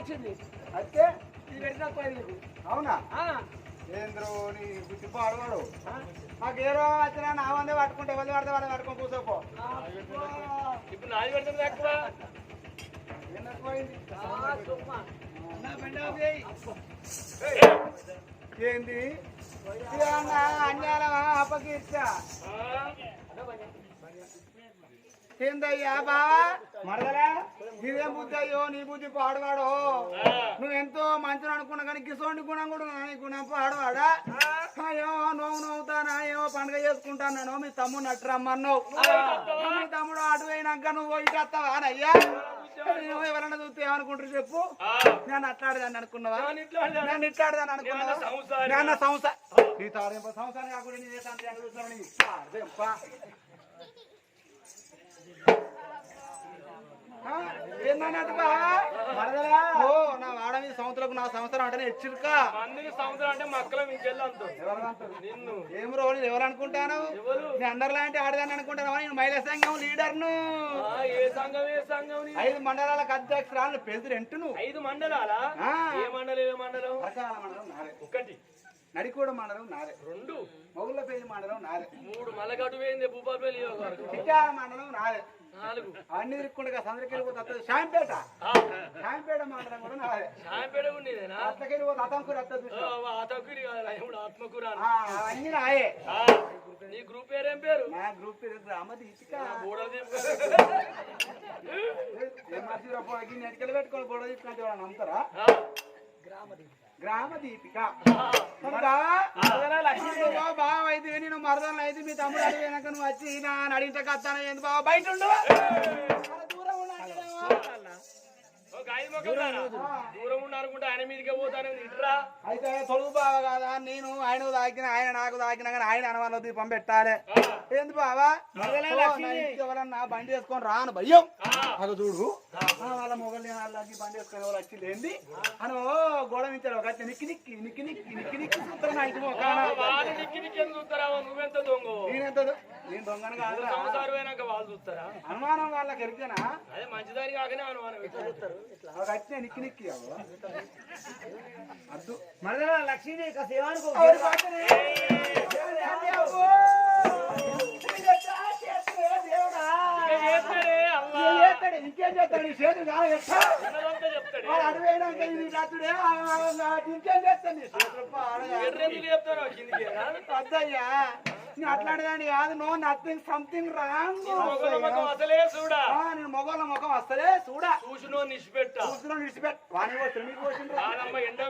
వచ్చింది అయితే ఇది పెడితే పది అవునా? ఏంద్రో నీ బుద్ధి పాడవాడు. మాకు ఏరో వచ్చినా నా వందే పట్టుకుంటే ఎవరు పడితే వాళ్ళని పట్టుకొని కూర్చోపో. ఇప్పుడు నాది పెడుతుంది ఎక్కువ. ఏంది? అన్యాలమా? అపకీర్త ఏందయ్యా బావా? మరదలా? ఇదేం బుద్ధి అయ్యో నీ బుద్ధి పాడువాడో? నువ్వెంతో మంచిని అనుకున్నా కానీ కిసోండి గుణం కూడా నీ గుణం పాడువాడా? అయ్యో నోవు నవ్వుతానా? ఏమో పండుగ చేసుకుంటాను? మీ తమ్ముడు నట్టు రమ్మన్నావు మీ తమ్ముడు అటు పోయినాక నువ్వు ఇటు వస్తావా అయ్యా? నువ్వు ఎవరన్నా చూస్తే ఏమనుకుంటారు చెప్పు? నేను అట్లాడదాన్ని అనుకున్నావా? నేను ఇట్లాడదాన్ని అనుకున్నావా? నేను సంసారం. సంసారం కాకుండా నీ ఏ తండ్రి అని చూస్తున్నావు నీ తాడేంప. ఆ, ఏందన్నట్టు బావా? మరదలా? ఓ నా వాడ మీద సంవత్సరం నా సంవత్సరం అంటే హెచ్చరిక. అంటే మక్కల? నిన్ను. ఏం రోజు ఎవరు అనుకుంటాను నేను అందరు లాంటి ఆడదాన్ని అనుకుంటాను. నేను మహిళా సంఘం సంఘం నీ? ఐదు మండలాలకు అధ్యక్షురాలు ప్రెసిడెంట్ను ఐదు మండలాలా. ఏ మండలం ఏ మండలం? మండలం ఒకటి నడికూడ మండలం నాదే రెండు. మొగుళ్ళపల్లి మండలం నాదే మూడు మల్లగట్టు పోయింది భూపాలపల్లి మండలం నాదే నాలుగు అన్ని తిరుక్కుండగా సందరికి పోతే శాంపేట ఆ, శాంపేట మండలం కూడా నాదే. సాయంపేట ఉండేదేనా అట్లకెళ్ళి పోతే అతంకు రక్త ఆతకురి ఇప్పుడు ఆత్మకూర అన్ని నాయే. నీ గ్రూప్ పేరేం పేరు? నా గ్రూప్ పేరు గ్రామ దీపిక బోడల దీపు ఏం మర్చిపోయి పోయి నెట్కెళ్ళి పెట్టుకొని గొడవ తీసుకుంటే నమ్ముతారా? గ్రామ దీపిక బావ అయితే నేను మరదలు అయితే మీ తమ్ముడు అడిగినాక నువ్వు వచ్చి నా అడిగితే కత్తాను ఏంది బావ? బయట ఉండు చాలా దూరం ఉన్నాడు ఒక ఐదు మొక్కలు రారా? దూరం ఉన్నారనుకుంటే ఆయన మీదకే పోతాను ఇట్రా. అయితే తొలుగు బావ కాదా? నేను ఆయన తాకిన ఆయన నాకు తాకినా కానీ ఆయన అనుమాన దీపం పెట్టాలి ఏంది బావా? ఎవరన్నా బండి వేసుకొని రాను భయ్యం అది చూడు. వాళ్ళ మొగలు వాళ్ళకి బండి వేసుకొని ఎవరు వచ్చి లేంది అని ఓ గోడ మించారు ఒక నిక్కి నిక్కి నిక్కి నిక్కి నిక్కి నిక్కి చూస్తారు నా ఇంటి చూస్తారా నువ్వెంత దొంగ నేనెంత నేను దొంగను కాదురా వాళ్ళు చూస్తారా అనుమానం వాళ్ళకి ఎరికేనా అదే మంచిదాని కాకనే అనుమానం చూస్తారు ఒక అట్టే నిక్కి నిక్కి అవ్వ. అద్దు మరదల లక్ష్మీ సేవానికి ఎవరి పాటనే? దేవుడే, చేస్తాడే? ఇంకేం చేస్తాడు? ఈ చేతులు కాదు ఎట్టా? ఉన్నదంతా చెప్తాడు. వాడు అడిపోయినాక ఇది రాత్రుడే ఆ, ఆ, ఆ, ఇంకేం చేస్తాడు నీ చేతులు పాడగా. ఎర్రెందుకు చెప్తారు కిందికి వద్దయ్యా నేను అట్లాంటిదాన్ని కాదు నో నథింగ్ సంథింగ్ రాంగ్. నేను మొగోళ్ళ ముఖం వస్తలే చూడా. చూసినో నిష్పెట్ట చూస్తున్నా విడిచిపెట్ వాణి పోతుంది నీకు ఎండ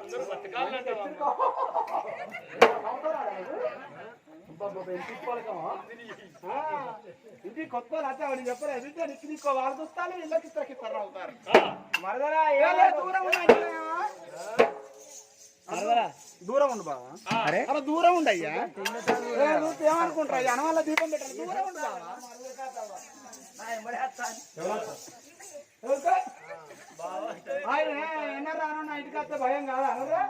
అందరూ బతకాలంటే ఇది కొత్త అయితే చెప్పరా చెప్పలేదు నీకు నీకు వాళ్ళు చూస్తాను ఇళ్ళకి ఇద్దరికి ఇద్దరు అవుతారు ఏలే, దూరం ఉండు మరదలా దూరం ఉండు బావా అరే అలా దూరం ఉండయ్యా ఏమనుకుంటారా జనం వల్ల దీపం పెట్టాలి దూరం ఉండు బావా ఆయన ఎన్న రాను నా ఇంటికి వస్తే భయం కాదా అనరా?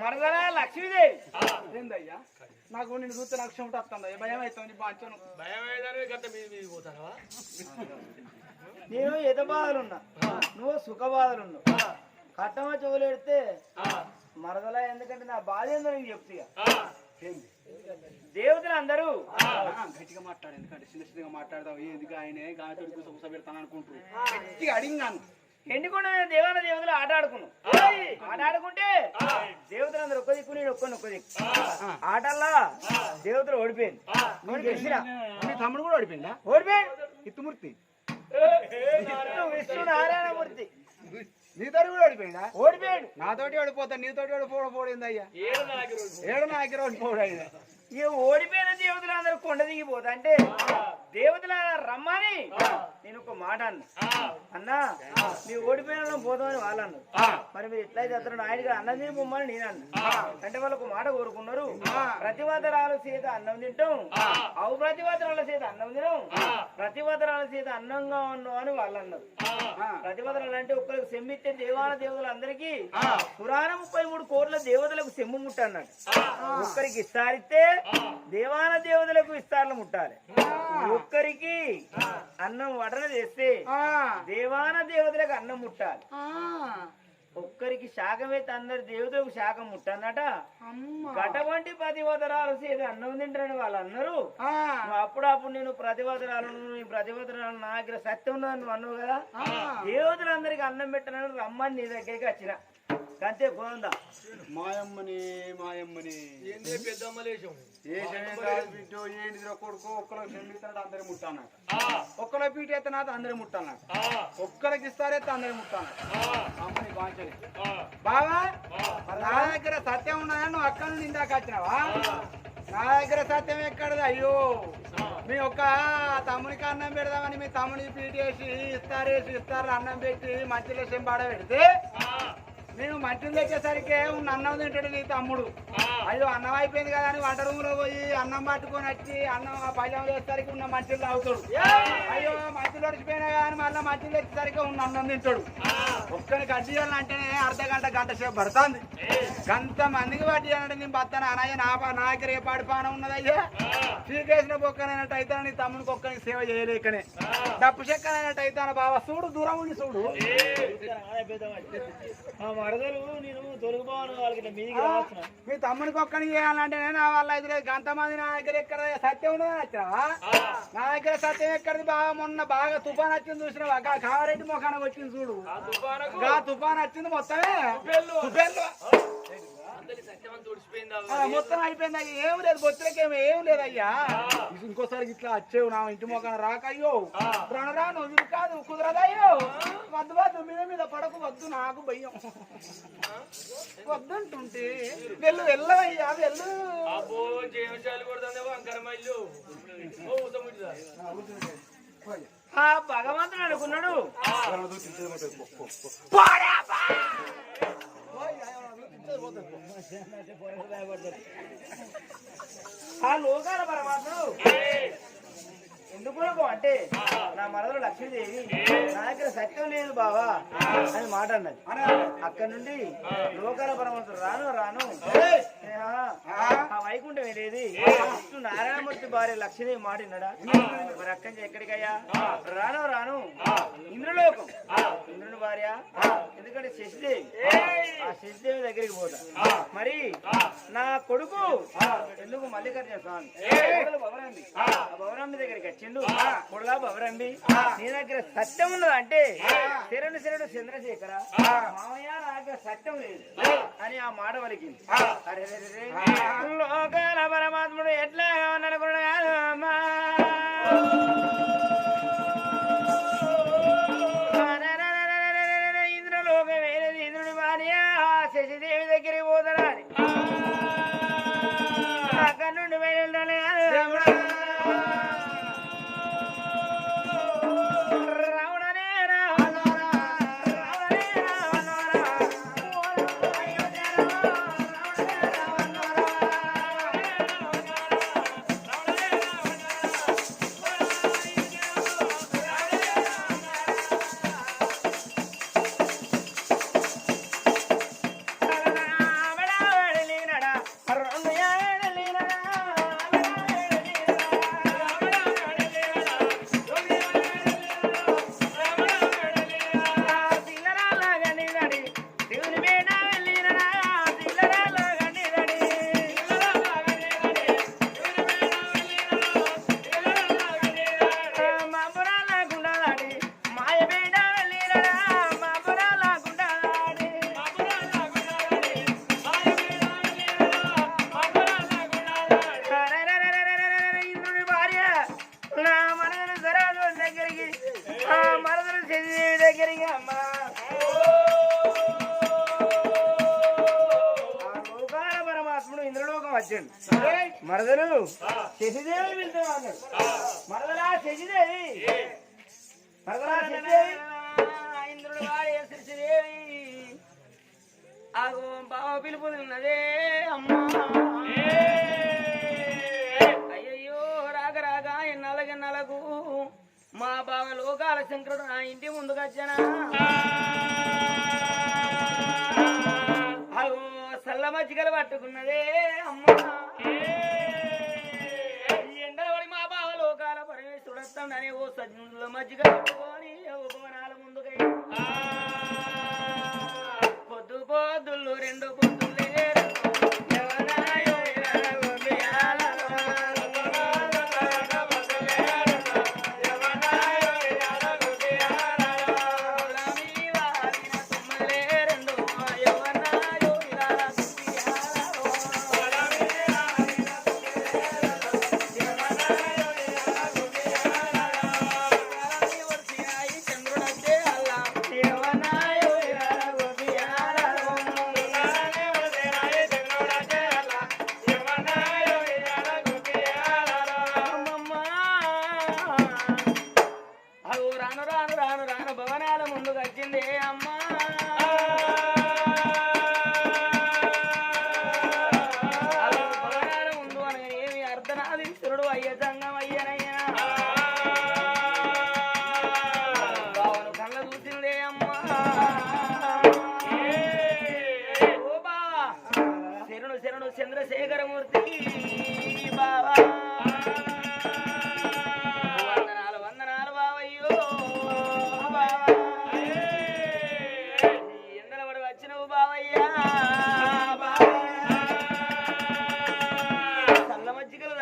మరదలా లక్ష్మీదేవి. ఏందయ్యా? నాకు నేను చూస్తే నాకు చెమట వస్తుంది భయం అవుతుంది బాంచను. నేను ఎద బాధలున్నా నువ్వు సుఖ బాధలున్నావు కట్టమ చెవులెడితే మరదలా ఎందుకంటే నా బాధ ఏందో నీకు చెప్తా దేవతలు అందరూ గట్టిగా మాట్లాడు ఎందుకంటే చిన్న చిన్నగా మాట్లాడదాం ఎందుకు ఆయనే? కూర్చో కూర్చో పెడతాను అనుకుంటారు గట్టిగా అడిగినాను ఎండుకుండా దేవాన దేవతలు ఆట ఆడుకున్నాం. ఆట ఆడుకుంటే దేవతలు అందరూ ఒక్క దిక్కు నేను ఒక్క ఒక్క దిక్కు. ఆటల్లో దేవతలు ఓడిపోయింది. గెలిచిన. మీ తమ్ముడు కూడా ఓడిపోయిందా? ఓడిపోయాడు. ఇత్తుమూర్తి. విష్ణు నారాయణమూర్తి. నీతోటి కూడా ఓడిపోయిందా ఓడిపోయాడు. నాతోటి ఓడిపోతా నీతోటి ఓడిపోవడం పోడింది అయ్యా ఏడు ఓడిపోడు ఆయన. ఇక ఓడిపోయిన దేవతలు అందరూ కొండ దిగిపోతా అంటే దేవతల రమ్మని? నేను ఒక మాట అన్న. అన్నా మీరు ఓడిపోయిన పోదామని వాళ్ళు అన్నారు. మరి మీరు ఎట్లా చేస్తారు ఆయన అన్నం తిని పొమ్మని నేను అన్న. అంటే వాళ్ళు ఒక మాట కోరుకున్నారు. ప్రతివాదరాల చేత అన్నం తింటాం. అవు ప్రతివాదరాల చేత అన్నం తినం ప్రతివాదరాల చేత అన్నంగా ఉన్నాం అని వాళ్ళు అన్నారు. ప్రతిపదలు అంటే ఒక్కరికి సెమ్మిచ్చే దేవాల దేవతలందరికీ పురాణ ముప్పై మూడు కోట్ల దేవతలకు సెమ్ము ముట్ట అన్నాడు ఒక్కరికి ఇస్తారిస్తే దేవాల దేవతలకు ఇస్తార్లు ముట్టాలి. ఒక్కరికి అన్నం వడన చేస్తే దేవాన దేవతలకు అన్నం ముట్టాలి. ఒక్కరికి శాఖమే అందరి దేవతలకు శాఖం ముట్టన్నట. గటవంటి ప్రతివదరాలు చేసి అన్నం తింటారని వాళ్ళు అన్నారు ఆ, నువ్వు అప్పుడప్పుడు నేను ప్రతివదరాలను నీ ప్రతివదరాలు నా దగ్గర సత్యం ఉందని నువ్వు అన్నావు కదా? దేవతలందరికి అన్నం పెట్టనని రమ్మని నీ దగ్గరికి వచ్చిన. అంతే పోందా మాయమ్మని మాయమ్మని. ఏందే పెద్దమ్మ లేచం ఏ బిడ్డో ఏంటి కొడుకు? ఒక్కలో చెందిస్తాడు అందరి ముట్టానట ఒక్కలో పీట ఎత్తనాథ అందరి ముట్టానట ఒక్కరికి ఇస్తారైతే అందరి ముట్టానట అమ్మని బాంచని. బావా నా దగ్గర సత్యం ఉన్నదని నువ్వు అక్కడ నుండి ఇందాక వచ్చినావా? నా దగ్గర సత్యం ఎక్కడది? అయ్యో. మీ ఒక్క తమ్మునికి అన్నం పెడదామని మీ తమ్మునికి పీటేసి ఇస్తారేసి ఇస్తారు అన్నం పెట్టి మంచిలో చెంబాడ పెడితే నేను మంచిని తెచ్చేసరికి ఉన్న అన్నం తింటాడు నీ తమ్ముడు. అయ్యో అన్నం అయిపోయింది కదా అని వంట రూమ్లో పోయి అన్నం పట్టుకొని వచ్చి అన్నం ఆ పళ్ళెం వేసేసరికి ఉన్న మంచిలు తాగుతాడు. అయ్యో మంచిలు ఒడిచిపోయినా కానీ మళ్ళీ మంచిలు తెచ్చేసరికి ఉన్న అన్నం తింటాడు. ఒక్కడికి అడ్డి చేయాలంటేనే అర్ధ గంట గంట సేపు పడుతుంది. గంత మందికి అంటే నేను బతాను అనయ్య నా పా- నా దగ్గర ఏ పాడు పాన ఉన్నదయ్యా. చీకేసిన బొక్కనైనట్టు అయితే నీ తమ్మునికి ఒక్కరికి సేవ చేయలేకనే డప్పు చెక్కనైనట్టు అయితే బాబా చూడు దూరం ఉండి చూడు. మా మరదలు నేను తొలగిపోను వాళ్ళకి ఇట్లా మీదికి రావచ్చున? మీ తమ్మునికి ఒక్కని చేయాలంటే నా వాళ్ళ అయితే గంత మంది నా దగ్గర ఎక్కడ సత్యం ఉండదు వచ్చావా నా దగ్గర సత్యం ఎక్కడిది బాగా మొన్న బాగా తుఫాన్ వచ్చింది చూసినావా? కావారెడ్డి మొఖాన వచ్చింది చూడు. తుఫానకు గా తుఫాన్ వచ్చింది మొత్తమే. మొత్తం అయిపోయింది అయ్యా. ఏం లేదు బొత్తులకేమి ఏం లేదయ్యా ఇంకోసారి ఇట్లా వచ్చేవు నా ఇంటి మొఖాన రాక అయ్యో రాను రాను ఇది కాదు కుదరదయ్యో. వద్దు వద్దు మీద మీద పడకు వద్దు నాకు భయం. వద్దంటుంటే వెళ్ళు వెళ్ళవయ్యా వెళ్ళు. అబ్బో ఆ భగవంతుడు అనుకున్నాడు. ఆ లోకాల పరమాత్ముడు. ఎందుకు అంటే నా మనలో లక్ష్మీదేవి నా దగ్గర సత్యం లేదు బావా అని మాట అన్నది. అక్కడి నుండి లోకాల పరమంతుడు రాను రాను. ఆ, వైకుంఠం ఏదేది? విష్ణు నారాయణమూర్తి భార్య లక్ష్మీదేవి మాట విన్నాడా? మరి అక్కడి నుంచి ఎక్కడికయ్యా? రాను రాను. ఇంద్రలోకం. ఇంద్రుని భార్య. ఎందుకంటే శశిదేవి. ఆ శశిదేవి దగ్గరికి పోతా. మరి నా కొడుకు. ఎందుకు మల్లికార్జున స్వామి? కోడలు ఆ దగ్గరికి వచ్చిండు కొడుగా భవరంబి నీ దగ్గర సత్యం ఉన్నదా? అంటే శరణు శరణు చంద్రశేఖర? మామయ్య నా దగ్గర సత్యం లేదు. అని ఆ మాట వలికింది అరే. లోకాల పరమాత్ముడు ఎట్లా వచ్చిండు మరదలు శశిదేవి వెళ్తాం అన్నాడు మరదలా శశిదేవి. మరదలా శశిదేవి. ఇంద్రుడు వాడే ఆగో బావ పిలుపుతున్నదే అమ్మా. అయ్యయ్యో రాక రాక ఎన్నాళ్ళకి ఎన్నాళ్ళకు మా బావ లోకాల శంకరుడు నా ఇంటి ముందుకు వచ్చానా? సల్ల మజ్జిగలు పట్టుకున్నదే అమ్మా ఈ ఎండలవడి మా బావ లోకాల పరమేశ్వరుడు వస్తాడని ఓ సజ్జనుల మజ్జిగ పట్టుకొని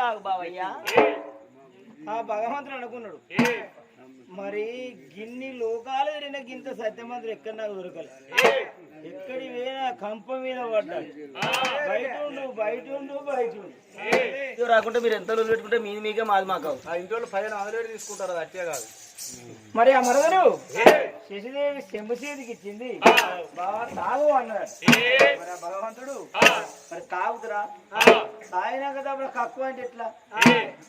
తాగు బావయ్యా. ఆ భగవంతుడు అనుకున్నాడు. మరి గిన్ని లోకాలు తిరిగిన గింత సత్యమంతుడు ఎక్కడ నాకు దొరకలే. ఎక్కడి వేనా కంప మీద పడ్డాడు. బయట ఉండు బయట ఉండు బయట ఉండు రాకుంటే మీరు ఎంత రోజులు పెట్టుకుంటే మీది మీకే మాది మాకు. ఆ ఇంటి వాళ్ళు పదిహేను వందలు తీసుకుంటారు అది అట్టే కాదు. మరి ఆ మరదలు? శశిదేవి చేతికి ఇచ్చింది. బాగా తాగు అన్నాడు. మరి ఆ భగవంతుడు మరి తాగుతురా? తాగినాక తప్పుడు కక్కు అంటే ఎట్లా?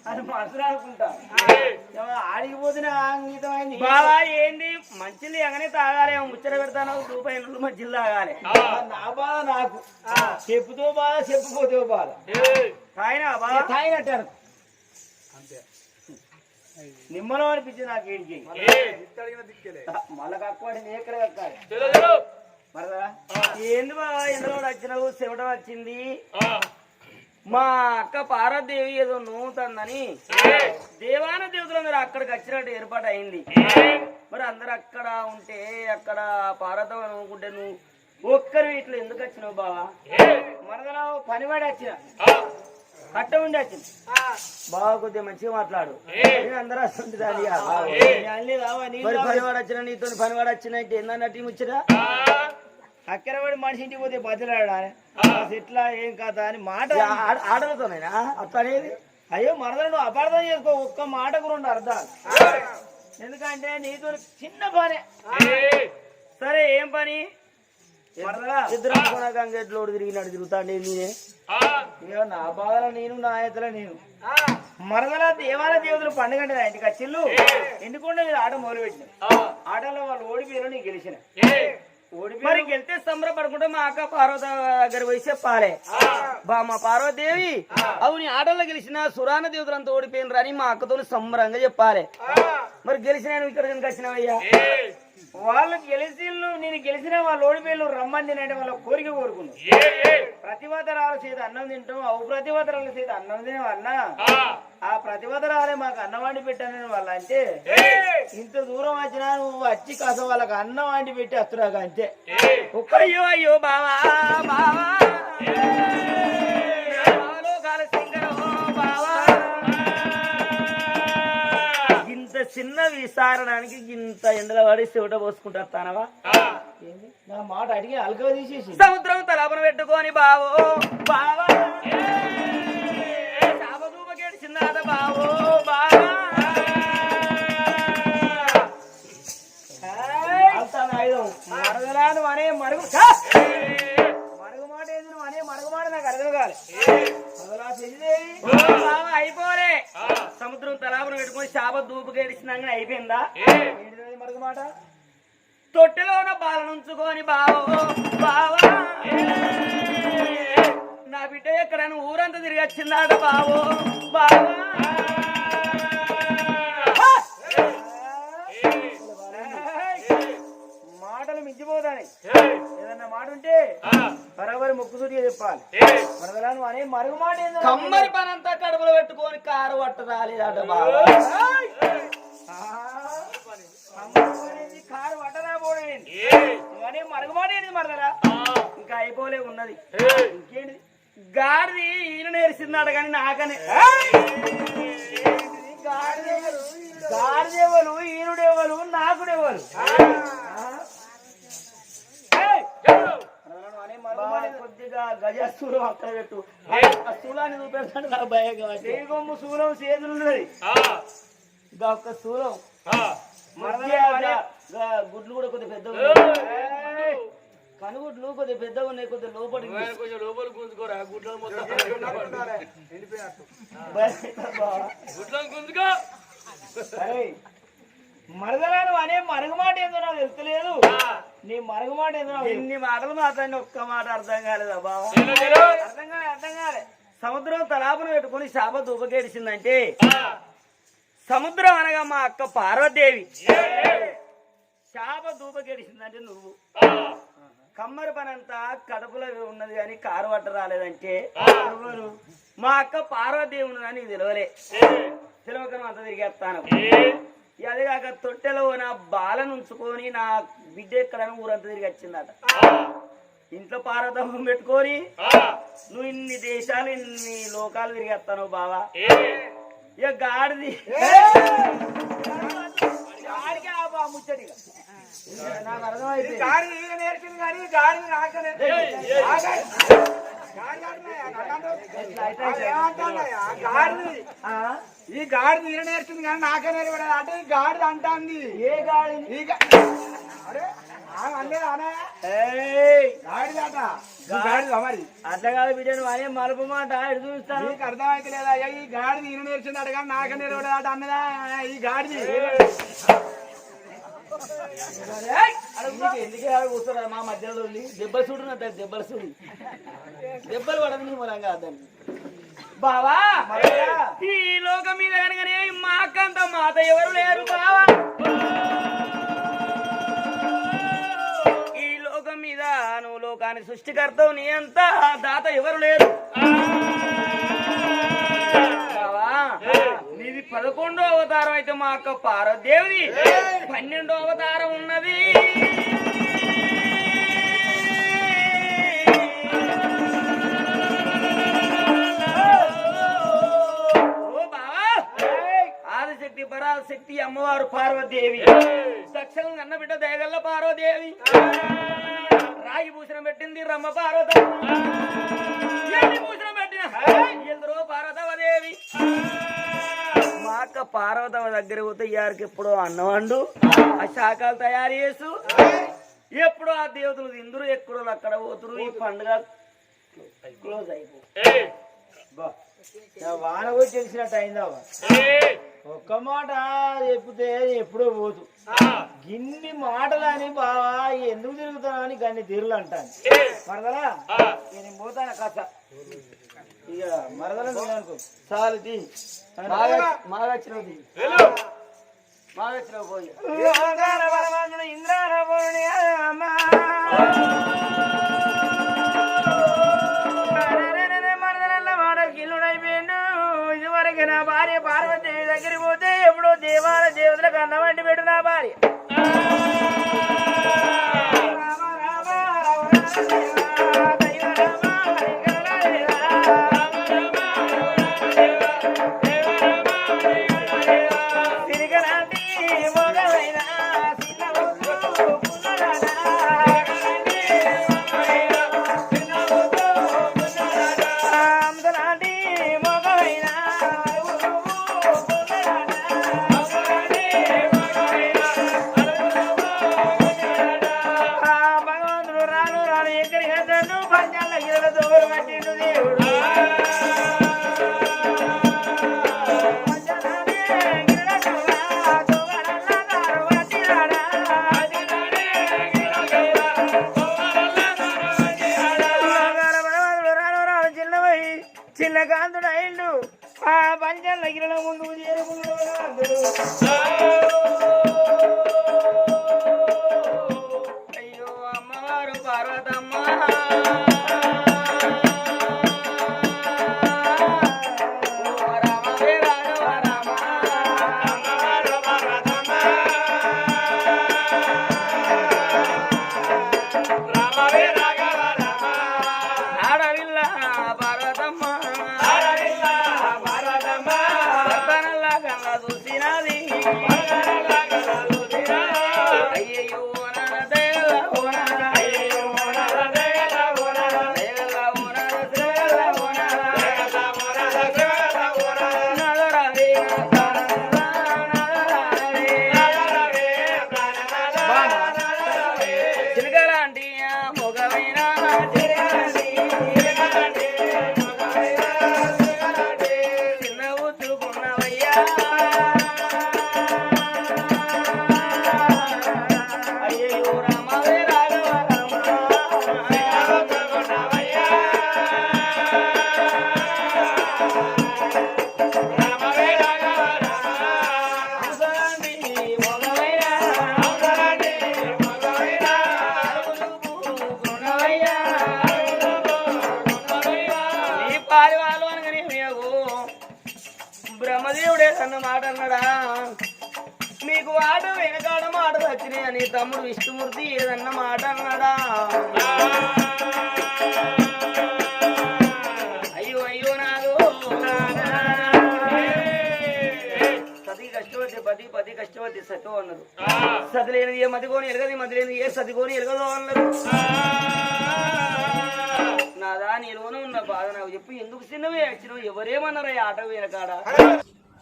అని మనసులో అనుకుంటా. ఏమో ఆడిగిపోతున్నా ఆంగితమైంది బావా ఏంది? మంచిది ఎగనే తాగాలి ముచ్చట పెడతాను రూపాయి నుండి మంచిది తాగాలి. నా బాధ నాకు. చెప్పుతో బాధ చెప్పుకోతో బాధ. తాగినా బావా? తాగినట్టు నిమ్మలం అనిపించింది నాకు ఏంటి మళ్ళా కక్కువాడి ఎక్కడ కక్కాలి? ఏంది బావా ఎందులో వచ్చినావు చెమట వచ్చింది. మా అక్క పార్వదేవి ఏదో నూతందని దేవాన దేవతలందరూ అక్కడికి వచ్చినట్టు ఏర్పాటు అయింది. మరి అందరు అక్కడ ఉంటే అక్కడ పార్వతం అనుకుంటే నువ్వు ఒక్కరు ఇట్లా ఎందుకు వచ్చినావు బావా? మరదలో పనివాడి వచ్చిన. కట్ట ఉండి వచ్చింది బాగా కొద్దిగా మంచిగా మాట్లాడు. అందరూ నీ మరి పనివాడు వచ్చిన నీతో పనివాడు వచ్చిన ఏందన్నట్టు ముచ్చరా అక్కడ పడి మనిషి ఇంటికి పోతే బతిలాడాలి ఎట్లా ఏం కథ అని మాట ఆడలతోనేనా? అట్లా అనేది? అయ్యో మరదలు నువ్వు అపార్థం చేసుకో ఒక్క మాటకు రెండు అర్థాలు. ఎందుకంటే నీతో చిన్న పనే. సరే ఏం పని? మరదలా. ఇద్దరు గంగెట్లో తిరిగినాడు తిరుగుతాండి నేనే నా బాధలో నేను నా ఆయతలో నేను. మరదల దేవాల దేవతలు పండుగ అంటే నా ఇంటికి వచ్చిల్లు ఎందుకుండా మీరు ఆట మొదలు పెట్టిన. ఆటలో వాళ్ళు ఓడిపోయారు నీకు గెలిచిన. మరి ఓడిపోయి గెలితే సంబరపడుకుంటే మా అక్క పార్వత దగ్గర పోయి చెప్పాలి. బా మా పార్వతీదేవి అవును నీ ఆటల్లో గెలిచిన సురాన దేవతలంతా ఓడిపోయినరు అని మా అక్కతో సంబరంగా చెప్పాలి. మరి గెలిచిన ఇక్కడ కనుక వచ్చినావయ్యా వాళ్ళు గెలిచిళ్ళు నేను గెలిచిన వాళ్ళు ఓడిపోయిళ్ళు రమ్మని అంటే వాళ్ళ కోరిక కోరుకున్నాను ప్రతిభతరాల చేతి అన్నం తింటాం అవు ప్రతిభతరాల చేతి అన్నం తినే అన్న ఆ ప్రతిభతరాలే మాకు అన్నం వండి పెట్టానని వాళ్ళు అంటే ఇంత దూరం వచ్చినా నువ్వు వచ్చి కాస వాళ్ళకి అన్నం వండి పెట్టి వస్తున్నావు అంతే అయ్యో అయ్యో బావా బావా. చిన్న విసారణానికి ఇంత ఎండల పడి చెవిట పోసుకుంటానవా ఏంది? నా మాట అడిగి అలక తీసేసి సముద్రం తలాపన పెట్టుకొని బావో బావా. చిన్నాద బావా? ఏంటిది మరొక మాట? తొట్టెలోన బాలనుంచుకొని బావో బావా. నా బిడ్డ ఎక్కడైనా ఊరంతా తిరిగి వచ్చిందాట బావో బావా. మాటలు మించిపోతాయి. ఏదన్నా మాట ఉంటే బరాబరి ముక్కుసూటిగా చెప్పాలి. మరదలా నువ్వు అనే మరుగు మాట కమ్మరి పనంతా కడుపులో పెట్టుకొని కారు పట్ట రాలేదట బావా. అమ్మవారేంది, కారు వట్టరా పోడేంది నువ్వనే మరుగు మాట ఏంది మరదలా ఇంకా అయిపోలే ఉన్నది. ఇంకేంటి గాడిది ఈయన నేర్చిందాడు కానీ నాకనే. గాడిదేవలు ఈనుడేవలు నాకుడేవలు కొద్దిగా గజ స్థూలం అక్కడ పెట్టు. ఆ స్థూలాన్ని చూపెడతాడు నాకు భయం కాబట్టి శూలం చేతులు ఉన్నది ఇంకా ఒక్క స్థూలం. గుడ్లు కూడా కొద్దిగా పెద్దగా ఉన్నాయి. కనుగుడ్లు కొద్దిగా పెద్దగా ఉన్నాయి కొద్దిగా లోపలికి కొంచెం లోపల గుంజుకోరా? గుడ్లను మొత్తం గుడ్లను గుంజుకో. అనే మరుగు మాట ఏందో నాకు తెలుస్తలేదు. నీ మరుగు మాట ఏందో. ఎన్ని మాటలు మాట్లాడి ఒక్క మాట అర్థం కాలేదా బావా? చెలో, చెలో. అర్థం కాలే అర్థం కాలే. సముద్రం తలాపును పెట్టుకుని శాప దూపకేడిసిందంటే సముద్రం అనగా మా అక్క పార్వతీదేవి శాప దూపకేడిసిందంటే నువ్వు. కమ్మరి పనంతా కడుపులో ఉన్నది కానీ కారు పట్ట రాలేదంటే ఎవరు? మా అక్క పార్వతీదేవి ఉన్నదని తెలియలే తెలియక నువ్వు అంత తిరిగేస్తాను అదే కాక తొట్టెలో నా బాలను ఉంచుకొని నా బిడ్డ ఎక్కడైనా ఊరంతా తిరిగి వచ్చిందట. ఇంట్లో పార్వతమ్మ పెట్టుకొని నువ్వు ఇన్ని దేశాలు ఇన్ని లోకాలు తిరిగేస్తాను బావా. ఇక గాడిది? నాకు అర్థమైంది గాడి నేర్చింది కానీ గాడి. గాడి? గాడిది. ఈ గాడిది ఈయన నేర్చింది కానీ నాకే నేర్పడదు అంటే ఈ గాడిది అంటాంది. ఏ గాడి ఈ గా- అరే అట్లా కాదు బిడ్డ అనే మలుపు మాట ఎటు చూస్తాను నీకు అర్థమైతే లేదా అయ్యా ఈ గాడిది ఈయన నేర్చింది కానీ నాకే నేర్పడదు అట అన్నదా? ఈ గాడిది. ఎందుకే కూర్చోరా మా మధ్యలో దెబ్బలు చూడు నా దెబ్బలు చూడు. దెబ్బలు పడదు నీ మూలంగా అదని బావా! ఈ లోకం మీద కనుకనే మా అక్కంత మాత ఎవరు లేరు బావా? మీద నువ్వు లోకాన్ని సృష్టికర్తవు నీ అంత దాత ఎవరు లేరు. నీది పదకొండో అవతారం అయితే మా అక్క పార్వదేవిది పన్నెండో అవతారం ఉన్నది. ఆదిశక్తి పరాశక్తి అమ్మవారు పార్వదేవి దక్షిణం కన్న బిడ్డ దేగల్ల పార్వదేవి రాగి భూషణం పెట్టింది రమ్మ పార్వత భూషణం పెట్టిన? ఎందరో పార్వతవదేవి మా అక్క పార్వతవ దగ్గర పోతే యారికి ఎప్పుడో అన్నం వండు ఆ శాఖలు తయారు చేసు. ఎప్పుడో ఆ దేవతలు ఇందురు ఎక్కడో అక్కడ పోతురు ఈ పండుగ క్లోజ్ అయిపో. వాన పోయి తెలిసినట్టు అయిందావా ఒక్క మాట చెప్తే ఎప్పుడో పోదు. గిన్ని మాటలని బావా ఎందుకు తిరుగుతావు అని గన్ని తీరులు అంటాను. మరదలా? నేను పోతాను కథ ఇక మరదల చాలు తీ. మాగచ్చినవు తీ. మాగచ్చినవు పోయి. ఇదివరకు పార్వతీదేవి దగ్గరికి పోతే ఎప్పుడో దేవాల దేవతలకు అన్నం వండి పెట్టు నా భార్య నీ వాళ్ళు అనగానే మేము బ్రహ్మదేవుడే అన్న మాట అన్నాడా? మీకు ఆట వెనకాడ మాట వచ్చినాయి అని తమ్ముడు విష్ణుమూర్తి ఏదన్న మాట అన్నాడా? అయ్యో అయ్యో నాదు సతి కష్టవతి పది పది కష్టవతి సతో అన్నారు. సతిలేనిది ఏ మదిగోని ఎరగది మదిలేనిది ఏ సతికోని ఎరగదో అన్నారు. నాదా? నీలోనే ఉన్న బాధ. నాకు చెప్పు ఎందుకు చిన్నవే వచ్చినావు ఎవరేమన్నారా ఆట కాడ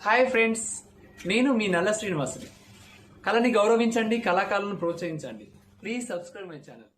హాయ్ ఫ్రెండ్స్ నేను మీ నల్ల శ్రీనివాసుని. కళని గౌరవించండి కళాకారులను ప్రోత్సహించండి. Please subscribe my channel.